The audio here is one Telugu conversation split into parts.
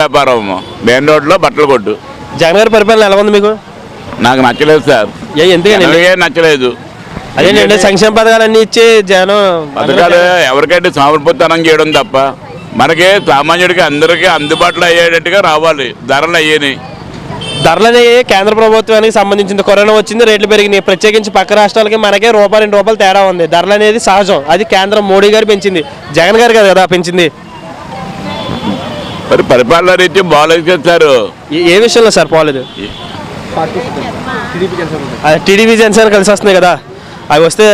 వ్యాపారం మెయిన్ రోడ్లో బట్టలు కొట్టు. జగన్ గారి పరిపాలన ఎలా ఉంది మీకు? నాకు నచ్చలేదు సార్. ఏ ఎందుకని నచ్చలేదు. అదేంటండి సంక్షేమ పథకాలన్నీ ఇచ్చి జనం పథకాలు ఎవరికైతే సామర్పతనం చేయడం తప్ప మనకి సామాన్యుడికి అందరికీ అందుబాటులో అయ్యేటట్టుగా రావాలి. ధరలు అయ్యేని. ధరలని కేంద్ర ప్రభుత్వానికి సంబంధించింది. కరోనా వచ్చింది రేట్లు పెరిగినాయి. ప్రత్యేకించి పక్క రాష్ట్రాలకి మనకే రూపాయలు రెండు రూపాయలు తేడా ఉంది. ధరలు అనేది సహజం. అది కేంద్రం మోడీ గారు పెంచింది. జగన్ గారు కదా కదా పెంచింది. మరి పరిపాలన రీత్యం బాగాలేదు కదా సార్. ఏ- విషయంలో సార్ పోలేదు అదే టీడీపీ జనసేన కలిసి వస్తున్నాయి కదా. అవి వస్తే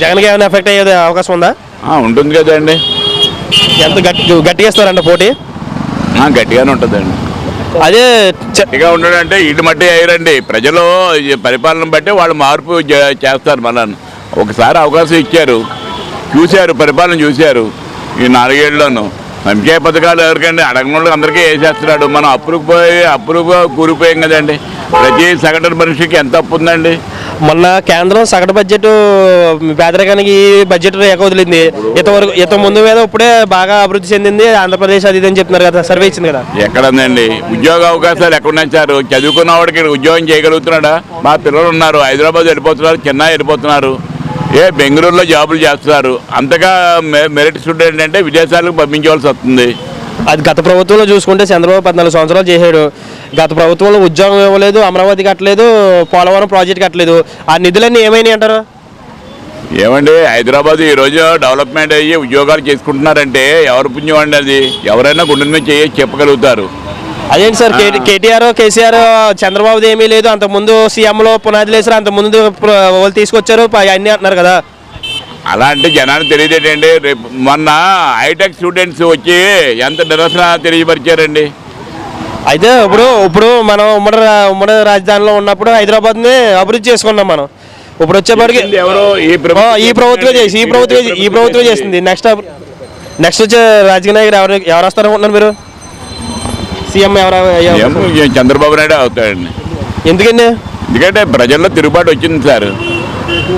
జగన్కి ఏమైనా ఎఫెక్ట్ అయ్యే అవకాశం ఉందా? ఉంటుంది కదండి ఎంత గట్టి గట్టిగా ఇస్తారంట పోటీ? గట్టిగానే ఉంటుందండి అదే చ- గట్టిగా ఉండడంటే ఇటు మట్టి అయ్యారండి. ప్రజలు పరిపాలన బట్టి వాళ్ళు మార్పు చేస్తారు మళ్ళా ఒకసారి అవకాశం ఇచ్చారు. చూశారు పరిపాలన చూశారు. ఈ నాలుగేళ్ళను సంక్షేమ పథకాలు ఎవరికండి? అడగనోళ్ళకి అందరికీ వేసేస్తున్నాడు మనం అప్పులకు పోయి అప్పులుగా కూలిపోయాం కదండి. ప్రతి సగటు మనిషికి ఎంత అప్పు ఉందండి? మొన్న కేంద్రం సగటు బడ్జెట్ పేదరికానికి ఈ బడ్జెట్ రేఖ వదిలింది. ఇంతవరకు ఇంత ముందు మీద ఇప్పుడే బాగా అభివృద్ధి చెందింది ఆంధ్రప్రదేశ్ అది అని చెప్తున్నారు కదా సర్వే ఇచ్చింది కదా. ఎక్కడుందండి? ఉద్యోగ అవకాశాలు ఎక్కడ సార్? చదువుకున్న వాడికి ఉద్యోగం చేయగలుగుతున్నాడా? మా పిల్లలు ఉన్నారు హైదరాబాద్ వెళ్ళిపోతున్నారు చెన్నై వెళ్ళిపోతున్నారు. ఏ బెంగళూరులో జాబులు చేస్తున్నారు. అంతగా మెరిట్ స్టూడెంట్ అంటే విదేశాలకు పంపించవలసి వస్తుంది. అది గత ప్రభుత్వంలో చూసుకుంటే చంద్రబాబు పద్నాలుగు సంవత్సరాలు చేశాడు. గత ప్రభుత్వంలో ఉద్యోగం ఇవ్వలేదు అమరావతి కట్టలేదు పోలవరం ప్రాజెక్ట్ కట్టలేదు. ఆ నిధులన్నీ ఏమైనాయి అంటారు? ఏమండి హైదరాబాద్ ఈ రోజు డెవలప్మెంట్ అయ్యి ఉద్యోగాలు చేసుకుంటున్నారంటే ఎవరు పుణ్యం అండి అది? ఎవరైనా గుండెల మీద చేయి చెప్పగలుగుతారు. అదేంటి సార్ కేటీ కేటీఆర్ కేసీఆర్ చంద్రబాబుది ఏమీ లేదు. అంతకుముందు సీఎంలో పునాదులు వేసారు అంతకుముందు ప్ర- వాళ్ళు తీసుకొచ్చారు. అన్నీ అంటున్నారు కదా. అలా అంటే జనానికి తెలియదేటండి రేపు మొన్న హైటెక్ స్టూడెంట్స్ వచ్చి ఎంత నిరసన తెలియపరిచారండి? అయితే ఇప్పుడు ఇప్పుడు మనం ఉమ్మడి ఉమ్మడి రాజధానిలో ఉన్నప్పుడు హైదరాబాద్ని అభివృద్ధి చేసుకున్నాం మనం. ఇప్పుడు వచ్చేప్పటికి ఎవరు ఈ ప్రభుత్వం ఈ ప్రభుత్వం చేసి ఈ ప్రభుత్వం ఈ ప్రభుత్వం చేసింది నెక్స్ట్ నెక్స్ట్ వచ్చే రాజకీయ నాయకుడు ఎవరు ఎవరు వస్తారనుకుంటున్నారు మీరు? సీఎం ఎవరు చంద్రబాబు నాయుడు అవుతాడండి. ఎందుకండి? ఎందుకంటే ప్రజల్లో తిరుగుబాటు వచ్చింది సార్.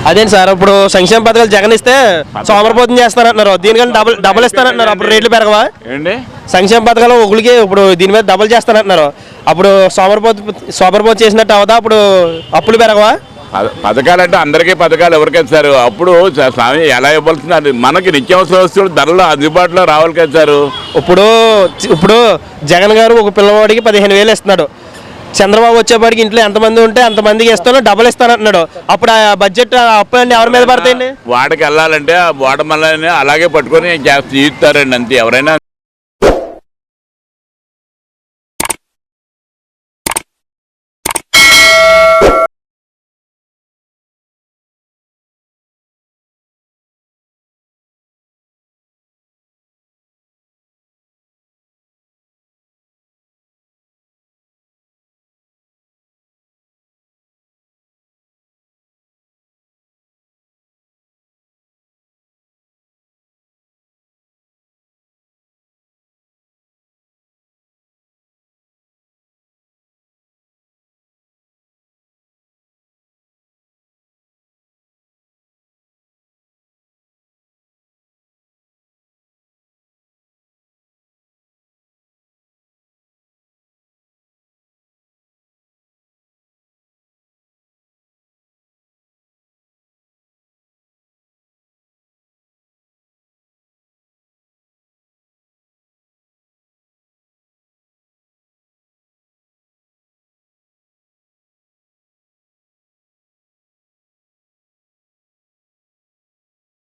అదేంటి సార్ ఇప్పుడు సంక్షేమ పథకాలు జగన్ ఇస్తే సోమరపోతం చేస్తారంటున్నారు. దీనికంటే డబుల్ డబుల్ ఇస్తారంటున్నారు. అప్పుడు రేట్లు పెరగవా? ఏంటి? సంక్షేమ పథకాలు ఒకరికి ఇప్పుడు దీని మీద డబుల్ చేస్తానంటున్నారు అప్పుడు సోమరపోతు సోమరపోతు చేసినట్టు అవదా? అప్పుడు అప్పులు పెరగవా? పథకాలంటే అందరికీ పథకాలు ఎవరికైతే సార్? అప్పుడు స్వామి ఎలా ఇవ్వాల్సింది అది మనకి నిత్యావసర వస్తువులు ధరలు అందుబాటులో రావాలి కదా సార్. ఇప్పుడు ఇప్పుడు జగన్ గారు ఒక పిల్లవాడికి పదిహేను వేలు ఇస్తున్నాడు. చంద్రబాబు వచ్చేపాటికి ఇంట్లో ఎంతమంది ఉంటే అంతమందికి ఇస్తాను డబుల్ ఇస్తానంటున్నాడు అప్పుడు ఆ బడ్జెట్ అప్పులన్నీ ఎవరి మీద పడతాయండి? వాడికి వెళ్ళాలంటే ఆ వాడమల్లని అలాగే పట్టుకొని చేస్తారండి అంతే. ఎవరైనా